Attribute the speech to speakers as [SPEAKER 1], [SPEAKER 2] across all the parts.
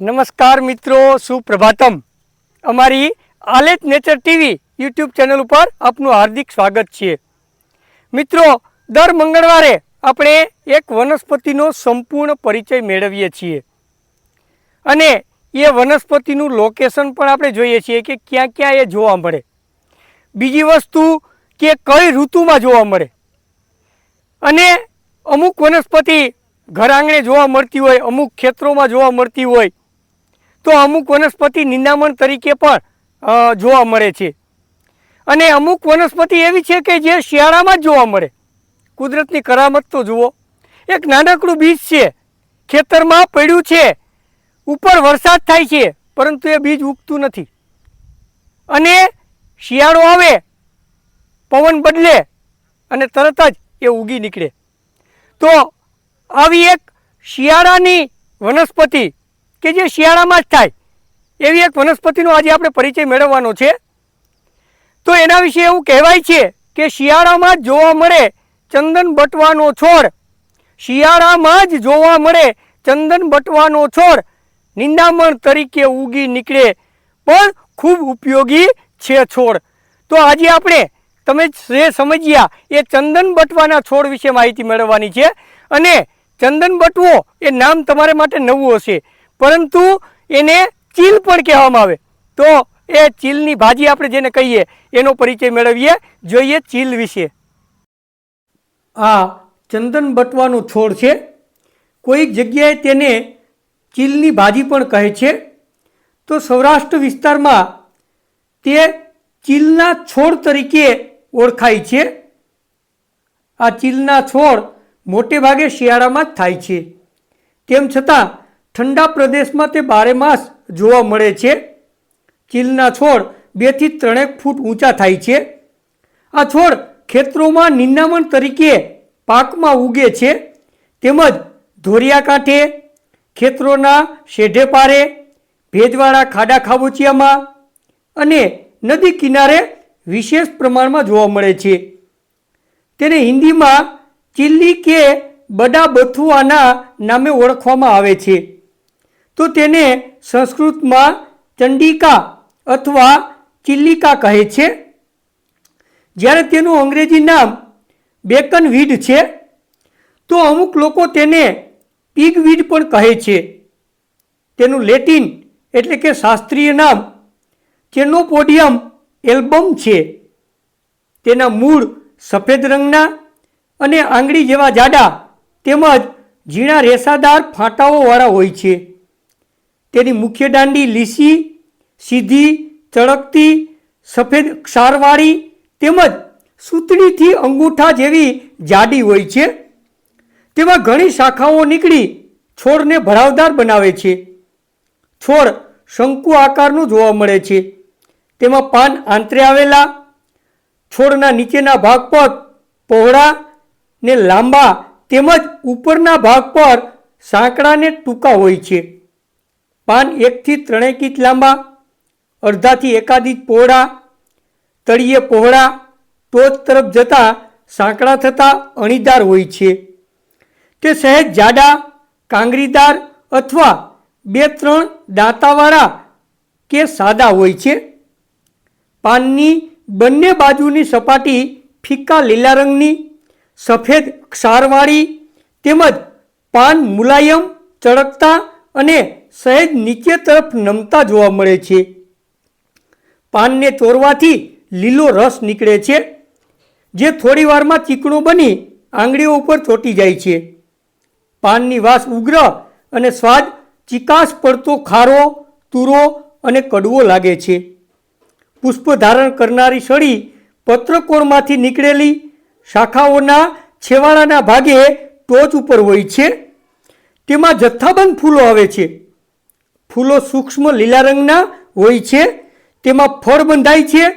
[SPEAKER 1] નમસ્કાર મિત્રો, સુપ્રભાતમ. અમારી આલેત નેચર ટીવી યુટ્યુબ ચેનલ ઉપર આપનું હાર્દિક સ્વાગત છે. મિત્રો, દર મંગળવારે આપણે એક વનસ્પતિનો સંપૂર્ણ પરિચય મેળવીએ છીએ. અને એ વનસ્પતિનું લોકેશન પણ આપણે જોઈએ છીએ કે ક્યાં ક્યાં એ જોવા મળે. બીજી વસ્તુ કે કઈ ઋતુમાં જોવા મળે. અને અમુક વનસ્પતિ ઘર આંગણે જોવા મળતી હોય, અમુક ખેતરોમાં જોવા મળતી હોય તો અમુક વનસ્પતિ નિંદામણ તરીકે પણ જોવા મળે છે. અને અમુક વનસ્પતિ એવી છે કે જે શિયાળામાં જ જોવા મળે. કુદરતની કરામત તો જુઓ. એક નાનકડું બીજ છે. ખેતરમાં પડ્યું છે. ઉપર વરસાદ થાય છે, પરંતુ એ બીજ ઉગતું નથી. અને શિયાળો આવે, પવન બદલે, અને તરત જ એ ઉગી નીકળે. તો આવી એક શિયાળાની વનસ્પતિ કે જે શિયાળામાં જ થાય. એવી એક વનસ્પતિનો આજે આપણે પરિચય મેળવવાનો છે. તો એના વિશે એવું કહેવાય છે કે શિયાળામાં જ જોવા મળે ચંદન બટવાનો છોડ. શિયાળામાં જ જોવા મળે ચંદન બટવાનો છોડ. નિંદામણ તરીકે ઉગી નીકળે, પણ ખૂબ ઉપયોગી છે છોડ. તો આજે આપણે, તમે જે સમજ્યા, એ ચંદન બટવાના છોડ વિશે માહિતી મેળવવાની છે. અને ચંદન બટવો એ નામ તમારે માટે નવું હશે. પરંતુ એને ચીલ પણ કહેવામાં આવે. તો એ ચીલની ભાજી આપણે જેને કહીએ, એનો પરિચય મેળવીએ. જોઈએ ચીલ વિશે. આ ચંદન બટવાનો છોડ છે. કોઈક જગ્યાએ તેને ચીલની ભાજી પણ કહે છે. તો સૌરાષ્ટ્ર વિસ્તારમાં તે ચીલના છોડ તરીકે ઓળખાય છે. આ ચીલના છોડ મોટે ભાગે શિયાળામાં જ થાય છે. તેમ છતાં ઠંડા પ્રદેશમાં તે બારે માસ જોવા મળે છે. ચીલના છોડ બેથી ત્રણેક ફૂટ ઊંચા થાય છે. આ છોડ ખેતરોમાં નિંદામણ તરીકે પાકમાં ઉગે છે. તેમજ ધોરિયા કાંઠે, ખેતરોના શેઢે પારે, ભેજવાળા ખાડા ખાબોચિયામાં અને નદી કિનારે વિશેષ પ્રમાણમાં જોવા મળે છે. તેને હિન્દીમાં ચીલ્લી કે બડા બથુઆના નામે ઓળખવામાં આવે છે. તો તેને સંસ્કૃતમાં ચંડિકા અથવા ચિલ્લિકા કહે છે. જ્યારે તેનું અંગ્રેજી નામ બેકન વીડ છે, તો અમુક લોકો તેને પીગ વીડ પણ કહે છે. તેનું લેટિન એટલે કે શાસ્ત્રીય નામ ચેનોપોડિયમ એલ્બમ છે. તેના મૂળ સફેદ રંગના અને આંગળી જેવા જાડા તેમજ ઝીણા રેસાદાર ફાંટાઓવાળા હોય છે. તેની મુખ્ય દાંડી લીસી, સીધી, ચળકતી, સફેદ ક્ષારવાળી તેમજ સૂતળીથી અંગૂઠા જેવી જાડી હોય છે. તેમાં ઘણી શાખાઓ નીકળી છોડને ભરાવદાર બનાવે છે. છોડ શંકુ આકારનું જોવા મળે છે. તેમાં પાન આંતરે આવેલા, છોડના નીચેના ભાગ પર પહોળા ને લાંબા તેમજ ઉપરના ભાગ પર સાંકડાને ટૂંકા હોય છે. પાન એકથી ત્રણેક ઇંચ લાંબા અડધાથી એકાદ પહોળા, તળિયે પહોળા, ટોચ તરફ જતા સાંકડા થતા અણીદાર હોય છે. તે સહેજ જાડા, કાંગરીદાર અથવા બે ત્રણ દાંતાવાળા કે સાદા હોય છે. પાનની બંને બાજુની સપાટી ફીકા લીલા રંગની, સફેદ ક્ષારવાળી તેમજ પાન મુલાયમ, ચળકતા અને સહેજ નીચે તરફ નમતા જોવા મળે છે. પાનને ચોરવાથી લીલો રસ નીકળે છે, જે થોડી વારમાં ચીકણું બની આંગળીઓ ઉપર ચોંટી જાય છે. પાનની વાસ ઉગ્ર અને સ્વાદ ચિકાસ પડતો ખારો, તુરો અને કડવો લાગે છે. પુષ્પ ધારણ કરનારી સળી પત્રકોણમાંથી નીકળેલી શાખાઓના છેવાડાના ભાગે ટોચ ઉપર હોય છે. તેમાં જથ્થાબંધ ફૂલો આવે છે. ફૂલો સૂક્ષ્મ લીલા રંગના હોય છે. તેમાં ફળ બંધાય છે.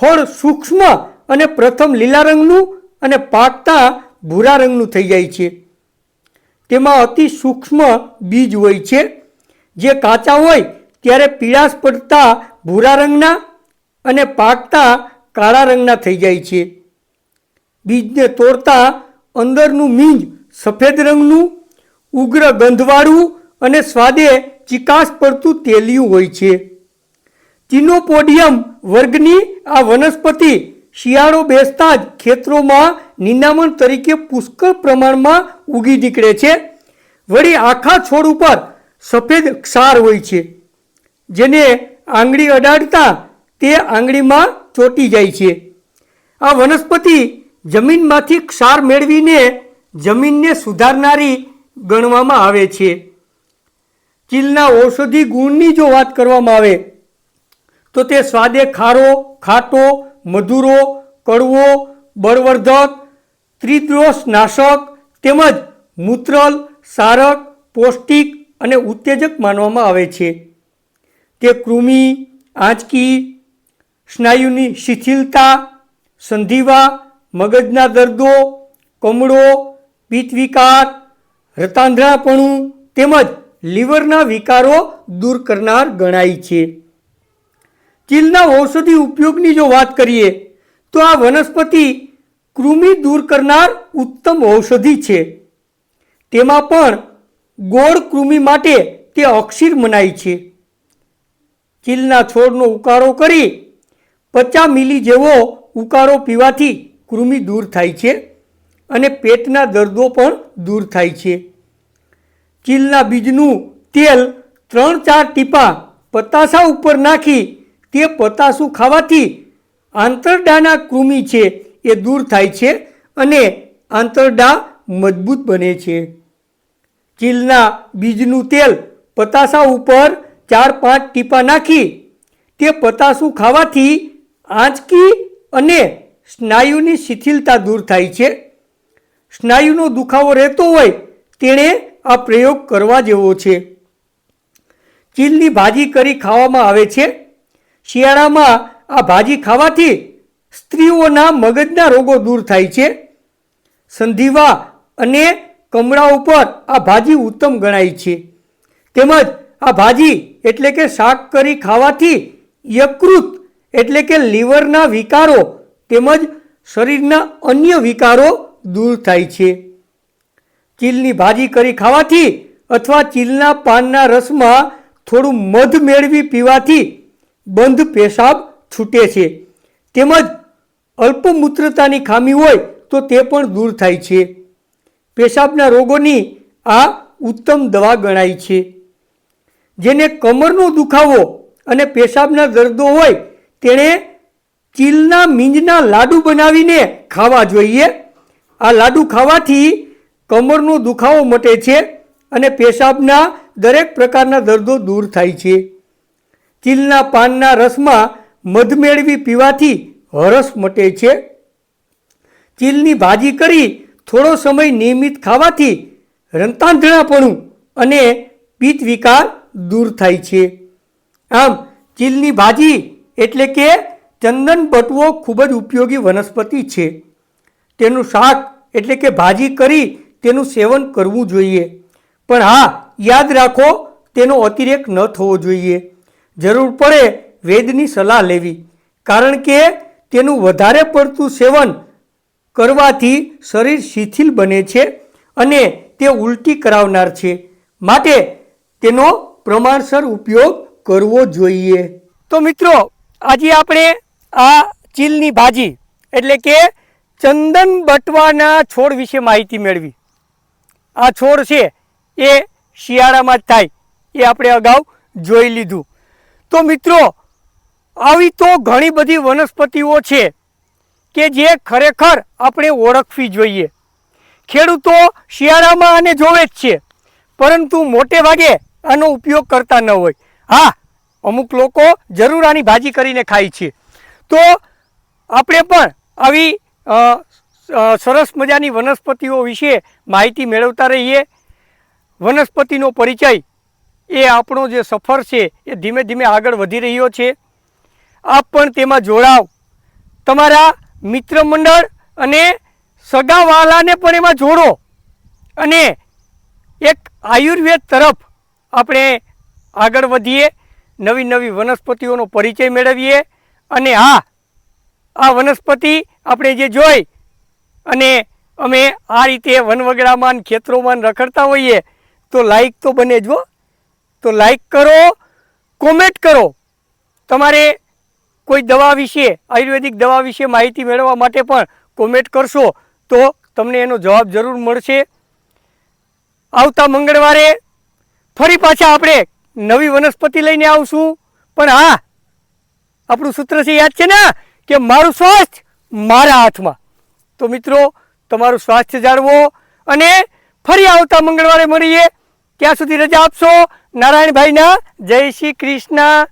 [SPEAKER 1] ફળ સૂક્ષ્મ અને પ્રથમ લીલા રંગનું અને પાકતા ભૂરા રંગનું થઈ જાય છે. તેમાં અતિ સૂક્ષ્મ બીજ હોય છે. જે કાચા હોય ત્યારે પીળાશ પડતા ભૂરા રંગના અને પાકતા કાળા રંગના થઈ જાય છે. બીજને તોડતા અંદરનું મીંજ સફેદ રંગનું ઉગ્ર ગંધવાળું અને સ્વાદે ચિકાસ પડતું તેલિયું હોય છે. ચિનોપોડિયમ વર્ગની આ વનસ્પતિ શિયાળો બેસતા જ ખેતરોમાં નિંદામણ તરીકે પુષ્કળ પ્રમાણમાં ઉગી નીકળે છે. વળી આખા છોડ ઉપર સફેદ ક્ષાર હોય છે, જેને આંગળી અડાડતા તે આંગળીમાં ચોંટી જાય છે. આ વનસ્પતિ જમીનમાંથી ક્ષાર મેળવીને જમીનને સુધારનારી ગણવામાં આવે છે. ચીલના ઔષધિ ગુણની જો વાત કરવામાં આવે, તો તે સ્વાદે ખારો, ખાટો, મધુરો, કડવો, બળવર્ધક, ત્રિદ્રોષ નાશક, તેમજ મૂત્રલ, સારક, પૌષ્ટિક અને ઉત્તેજક માનવામાં આવે છે. તે કૃમિ, આંચકી, સ્નાયુની શિથિલતા, સંધિવા, મગજના દર્દો, કમળો પિત્ત વિકાર રતાંધળાપણું તેમજ લીવરના વિકારો દૂર કરનાર ગણાય છે. ચીલના ઔષધિ ઉપયોગની જો વાત કરીએ, તો આ વનસ્પતિ કૃમિ દૂર કરનાર ઉત્તમ ઔષધિ છે. તેમાં પણ ગોળ કૃમિ માટે તે અક્ષીર મનાય છે. ચીલના છોડનો ઉકાળો કરી પચાસ મિલી જેવો ઉકાળો પીવાથી કૃમિ દૂર થાય છે. અને પેટના દર્દો પણ દૂર થાય છે. ચીલના બીજનું તેલ ત્રણ ચાર ટીપા પતાસા ઉપર નાખી તે પતાસું ખાવાથી આંતરડાના કૃમિ છે એ દૂર થાય છે અને આંતરડા મજબૂત બને છે. ચીલના બીજનું તેલ પતાસા ઉપર ચાર પાંચ ટીપા નાખી તે પતાસું ખાવાથી આંચકી અને સ્નાયુની શિથિલતા દૂર થાય છે. સ્નાયુનો દુખાવો રહેતો હોય તેણે આ પ્રયોગ કરવા જેવો છે. ચીલની ભાજી કરી ખાવામાં આવે છે. શિયાળામાં આ ભાજી ખાવાથી સ્ત્રીઓના મગજના રોગો દૂર થાય છે. સંધિવા અને કમળા ઉપર આ ભાજી ઉત્તમ ગણાય છે. તેમજ આ ભાજી એટલે કે શાક કરી ખાવાથી યકૃત એટલે કે લીવરના વિકારો તેમજ શરીરના અન્ય વિકારો દૂર થાય છે. ચીલની ભાજી કરી ખાવાથી અથવા ચીલના પાનના રસમાં થોડું મધ મેળવી પીવાથી બંધ પેશાબ છૂટે છે. તેમજ અલ્પમૂત્રતાની ખામી હોય તો તે પણ દૂર થાય છે. પેશાબના રોગોની આ ઉત્તમ દવા ગણાય છે. જેને કમરનો દુખાવો અને પેશાબના દર્દો હોય તેણે ચીલના મીંજના લાડુ બનાવીને ખાવા જોઈએ. આ લાડુ ખાવાથી કમરનો દુખાવો મટે છે અને પેશાબના દરેક પ્રકારના દર્દો દૂર થાય છે. ચીલના પાનના રસમાં મધ મેળવી પીવાથી હરસ મટે છે. ચીલની ભાજી કરી થોડો સમય નિયમિત ખાવાથી રંતાંધણાપણું અને પિત્ત વિકાર દૂર થાય છે. આમ, ચીલની ભાજી એટલે કે ચંદન બટવો ખૂબ જ ઉપયોગી વનસ્પતિ છે. તેનું શાક એટલે કે ભાજી કરી તેનું સેવન કરવું જોઈએ. પણ હા, યાદ રાખો, તેનો અતિરેક ન થવો જોઈએ. જરૂર પડે વેદની સલાહ લેવી. કારણ કે તેનું વધારે પડતું સેવન કરવાથી શરીર શિથિલ બને છે અને તે ઉલટી કરાવનાર છે. માટે તેનો પ્રમાણસર ઉપયોગ કરવો જોઈએ. તો મિત્રો, આજે આપણે આ ચીલની ભાજી એટલે કે ચંદન બટવાના છોડ વિશે માહિતી મેળવી. આ છોડ છે, એ શિયાળામાં જ થાય, એ આપણે અગાઉ જોઈ લીધું. તો મિત્રો, આવી તો ઘણી બધી વનસ્પતિઓ છે કે જે ખરેખર આપણે ઓળખવી જોઈએ. ખેડૂતો શિયાળામાં આને જોવે જ છે, પરંતુ મોટે ભાગે આનો ઉપયોગ કરતા ન હોય. હા, અમુક લોકો જરૂર આની ભાજી કરીને ખાય છે. તો આપણે પણ આવી સરસ મજાની વનસ્પતિઓ વિશે માહિતી મેળવતા રહીએ. વનસ્પતિનો પરિચય એ આપણો જે સફર છે એ ધીમે ધીમે આગળ વધી રહ્યો છે. આપ પણ તેમાં જોડાવ. તમારા મિત્ર મંડળ અને સગાવાલાને પણ એમાં જોડો. અને એક આયુર્વેદ તરફ આપણે આગળ વધીએ. નવી નવી વનસ્પતિઓનો પરિચય મેળવીએ. અને હા, આ વનસ્પતિ આપણે જે જોઈ અને અમે આ રીતે વનવગડામાં ખેતરોમાં રખડતા હોઈએ, તો લાઈક તો બને જો તો લાઈક કરો કોમેન્ટ કરો. તમારે કોઈ દવા વિશે, આયુર્વેદિક દવા વિશે માહિતી મેળવવા માટે પણ કોમેન્ટ કરશો, તો તમને એનો જવાબ જરૂર મળશે. આવતા મંગળવારે ફરી પાછા આપણે નવી વનસ્પતિ લઈને આવશું. પણ હા, આપણું સૂત્ર છે યાદ છે ને, કે મારું સ્વાસ્થ્ય મારા હાથમાં. તો મિત્રો, તમારું સ્વાસ્થ્ય જાળવો અને ફરી આવતા મંગળવારે મળીએ. ત્યાં સુધી રજા આપશો. નારાયણભાઈના જય શ્રી કૃષ્ણ.